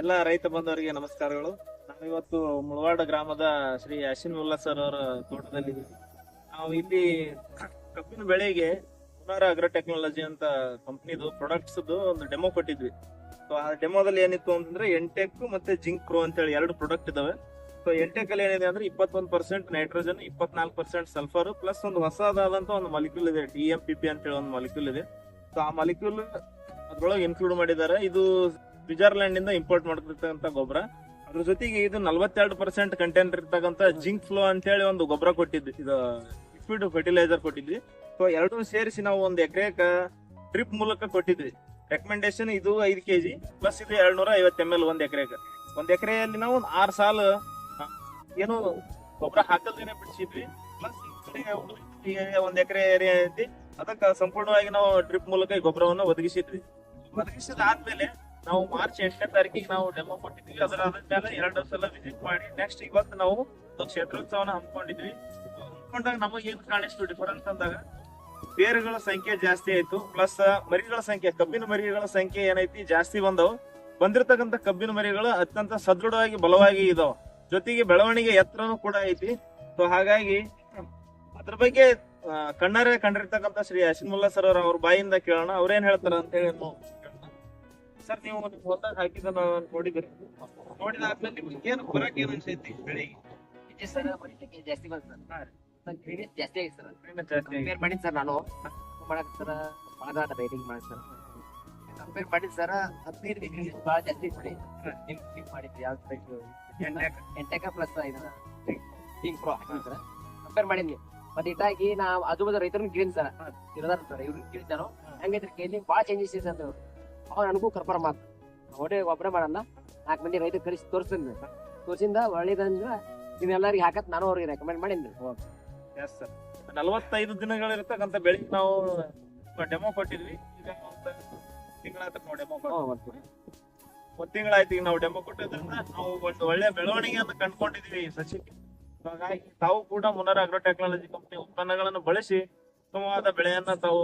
ಎಲ್ಲ ರೈತ ಬಂಧುವರಿಗೆ ನಮಸ್ಕಾರಗಳು. ನಾವಿವತ್ತು ಮುಳವಾಡ ಗ್ರಾಮದ ಶ್ರೀ ಅಶ್ವಿನ್ ಮುಲ್ಲಾ ಸರ್ ಅವರ ತೋಟದಲ್ಲಿ ನಾವು ಇಲ್ಲಿ ಕಬ್ಬಿನ ಬೆಳೆಗೆ ಪುನರ್ ಅಗ್ರ ಟೆಕ್ನಾಲಜಿ ಅಂತ ಕಂಪ್ನಿದು ಪ್ರಾಡಕ್ಟ್ಸ್ ಒಂದು ಡೆಮೋ ಕೊಟ್ಟಿದ್ವಿ. ಸೊ ಆ ಡೆಮೋದಲ್ಲಿ ಏನಿತ್ತು ಅಂತಂದ್ರೆ ಎಂಟೆಕ್ ಮತ್ತೆ ಜಿಂಕ್ ಕ್ರೋ ಅಂತ ಹೇಳಿ ಎರಡು ಪ್ರಾಡಕ್ಟ್ ಇದಾವೆ. ಸೊ ಎಂಟೆಕ್ ಅಲ್ಲಿ ಏನಿದೆ ಅಂದ್ರೆ ಇಪ್ಪತ್ತೊಂದು ಪರ್ಸೆಂಟ್ ನೈಟ್ರೋಜನ್ ಇಪ್ಪತ್ನಾಲ್ಕು ಪರ್ಸೆಂಟ್ ಸಲ್ಫರ್ ಪ್ಲಸ್ ಒಂದು ಹೊಸದಾದಂತ ಒಂದು ಮಾಲಿಕ್ಯೂಲ್ ಇದೆ ಡಿ ಎಂ ಪಿ ಪಿ ಅಂತ ಹೇಳಿ ಒಂದು ಮಾಲಿಕ್ಯೂಲ್ ಇದೆ. ಸೊ ಆ ಮಲಿಕ್ಯೂಲ್ ಅದ್ರೊಳಗೆ ಇನ್ಕ್ಲೂಡ್ ಮಾಡಿದ್ದಾರೆ. ಇದು ಸ್ವಿಟ್ಜರ್ಲ್ಯಾಂಡ್ ಇಂದ ಇಂಪೋರ್ಟ್ ಮಾಡ್ತಿರ್ತಕ್ಕಂಥ ಗೊಬ್ಬರ. ಅದ್ರ ಜೊತೆಗೆ ಇದು ನಲ್ವತ್ತೆರಡು ಪರ್ಸೆಂಟ್ ಕಂಟೆಂಟ್ ಇರ್ತಕ್ಕಂಥ ಜಿಂಕ್ ಫ್ಲೋ ಅಂತ ಹೇಳಿ ಒಂದು ಗೊಬ್ಬರ ಕೊಟ್ಟಿದ್ವಿ. ಇದು ಲಿಕ್ವಿಡ್ ಫರ್ಟಿಲೈಸರ್ ಕೊಟ್ಟಿದ್ವಿ. ಸೊ ಎರಡೂ ಸೇರಿಸಿ ನಾವು ಒಂದು ಎಕರೆಕ ಡ್ರಿಪ್ ಮೂಲಕ ಕೊಟ್ಟಿದ್ವಿ. ರೆಕಮೆಂಡೇಶನ್ ಇದು ಐದು ಕೆಜಿ ಪ್ಲಸ್ ಇದು ಎರಡ್ನೂರ ಐವತ್ತು ಎಂ ಎಲ್ ಒಂದ್ ಎಕರೆಗೆ ಒಂದ್ ಎಕರೆಯಲ್ಲಿ ನಾವು ಒಂದು ಆರು ಸಾಲ ಏನು ಗೊಬ್ಬರ ಹಾಕಲ್ದೇನೆ ಬಿಡಿಸಿದ್ವಿ. ಪ್ಲಸ್ ಒಂದ್ ಎಕರೆ ಏರಿಯಾ ಐತಿ. ಅದಕ್ಕೆ ಸಂಪೂರ್ಣವಾಗಿ ನಾವು ಡ್ರಿಪ್ ಮೂಲಕ ಈ ಗೊಬ್ಬರವನ್ನು ಒದಗಿಸಿದ್ವಿ. ಒದಗಿಸಿದ ಆದ್ಮೇಲೆ ನಾವು ಮಾರ್ಚ್ ಎಂಟನೇ ತಾರೀಕಿಗೆ ನಾವು ಡೆಮೋ ಕೊಟ್ಟಿದ್ವಿ. ಅದರ ಮೇಲೆ ಎರಡು ಸಲ ವಿಸಿಟ್ ಮಾಡಿ ನೆಕ್ಸ್ಟ್ ಇವತ್ತು ನಾವು ಕ್ಷೇತ್ರೋತ್ಸವನ ಹಮ್ಮಿಕೊಂಡಿದ್ವಿ. ಹಮ್ಮಿಕೊಂಡಾಗ ನಮಗೆ ಏನ್ ಕಾಣಿಸ್ತು ಡಿಫರೆನ್ಸ್ ಅಂದಾಗ, ಬೇರುಗಳ ಸಂಖ್ಯೆ ಜಾಸ್ತಿ ಆಯ್ತು. ಪ್ಲಸ್ ಮರಿಗಳ ಸಂಖ್ಯೆ, ಕಬ್ಬಿನ ಮರಿಗಳ ಸಂಖ್ಯೆ ಏನೈತಿ, ಜಾಸ್ತಿ ಬಂದವು. ಬಂದಿರತಕ್ಕಂತ ಕಬ್ಬಿನ ಮರಿಗಳು ಅತ್ಯಂತ ಸದೃಢವಾಗಿ, ಬಲವಾಗಿ ಇದಾವ. ಜೊತೆಗೆ ಬೆಳವಣಿಗೆ ಎತ್ತರನೂ ಕೂಡ ಐತಿ. ಸೊ ಹಾಗಾಗಿ ಅದ್ರ ಬಗ್ಗೆ ಕಣ್ಣಾರೆ ಕಂಡಿರ್ತಕ್ಕಂಥ ಶ್ರೀ ಅಶ್ವಿನ್ಮುಲ್ಲಾ ಸರ್ ಅವ್ರ ಅವ್ರ ಬಾಯಿಂದ ಕೇಳೋಣ. ಅವ್ರೇನ್ ಹೇಳ್ತಾರ ಅಂತ ಹೇಳಿ ಸರ್ ನೀವು ಹೊಲ್ದಾಗ ನೋಡಿದ್ರೆ ನೋಡಿದ್ರಿ ನೋಡಿದಾದ್ಮೇಲೆ ನಿಮ್ಗೆ ಏನು ಬರಕ್ ಏನ್ ಅನ್ಸೈತಿ ಬೆಳಿಗ್ಗೆ? ಸರ್ ಜಾಸ್ತಿ ಬಂತು ಸರ್ ಸರ್ ಜಾಸ್ತಿ ಆಗಿದೆ ಸರ್. ಕಂಪೇರ್ ಮಾಡಿದ್ ಸರ್ ನಾನು. ಮಾಡಕ್ ಸರ್ ಭಾಳ ರೈಟಿಂಗ್ ಮಾಡಿ ಸರ್. ಕಂಪೇರ್ ಮಾಡಿದ್ ಸರ್ ಹದಿನೈದು ಭಾಳ ಜಾಸ್ತಿ ಕೊಡಿ ನಿಮ್ ನಿಮ್ ಮಾಡಿದ್ರಿ ಯಾವ ಎಣ್ಣೆಕ. ಎಂಟೆಕ ಪ್ಲಸ್ ಹಿಂಗ್ ಪ್ರೋ ಸರ್ ಕಂಪೇರ್ ಮಾಡಿದ್ವಿ. ಮತ್ತೆ ಇಟ್ಟಾಗಿ ನಾ ಆಜು ಬಾಜು ರೈತರನ್ನ ಸರ್. ಇರೋದಾರ ಸರ್ ಕೇಳಿದ್ ನಾನು. ಹೆಂಗೈತ್ರಿ ಕೇಳಿ ಭಾಳ ಚೇಂಜಸ್ ಇದೆ ಅಂತ ಅವ್ರು ನನಗೂ ಕರ್ಪರ ಮಾತು. ಒಡೆ ಒಬ್ಬರೇ ಮಾಡಲ್ಲ. ನಾಲ್ಕು ಮಂದಿ ರೈತ ಕಳಿಸಿ ತೋರಿಸ್ತೀನಿ ತೋರಿಸಿಂದ ಒಳ್ಳೇದಂದ್ರೆ ನಿಮ್ಮೆಲ್ಲರಿಗೆ ಹಾಕತ್ ನಾನು ಅವ್ರಿಗೆ ರೆಕಮೆಂಡ್ ಮಾಡೀನಿ ಸರ್ sir. ನಲವತ್ತೈದು ದಿನಗಳಿರ್ತಕ್ಕಂಥ ಬೆಳಿಗ್ಗೆ ನಾವು ಡೆಮೋ ಕೊಟ್ಟಿದ್ವಿ. ಈಗ ನಾವು ಡೆಮೋ ಕೊಟ್ಟು. ಒಂದ್ ತಿಂಗಳಾಯ್ತು ಈಗ ನಾವು ಡೆಮೋ ಕೊಟ್ಟಿದ್ರಿಂದ ನಾವು ಒಂದು ಒಳ್ಳೆ ಬೆಳವಣಿಗೆಯನ್ನು ಕಂಡ್ಕೊಂಡಿದ್ವಿ ಸಸಿಗೆ ಹಾಗಾಗಿ ತಾವು ಕೂಡ ಮುನ್ನರ್ ಅಗ್ರೋ ಟೆಕ್ನಾಲಜಿ ಕಂಪನಿ ಉತ್ಪನ್ನಗಳನ್ನು ಬಳಸಿ ಉತ್ತಮವಾದ ಬೆಳೆಯನ್ನ ತಾವು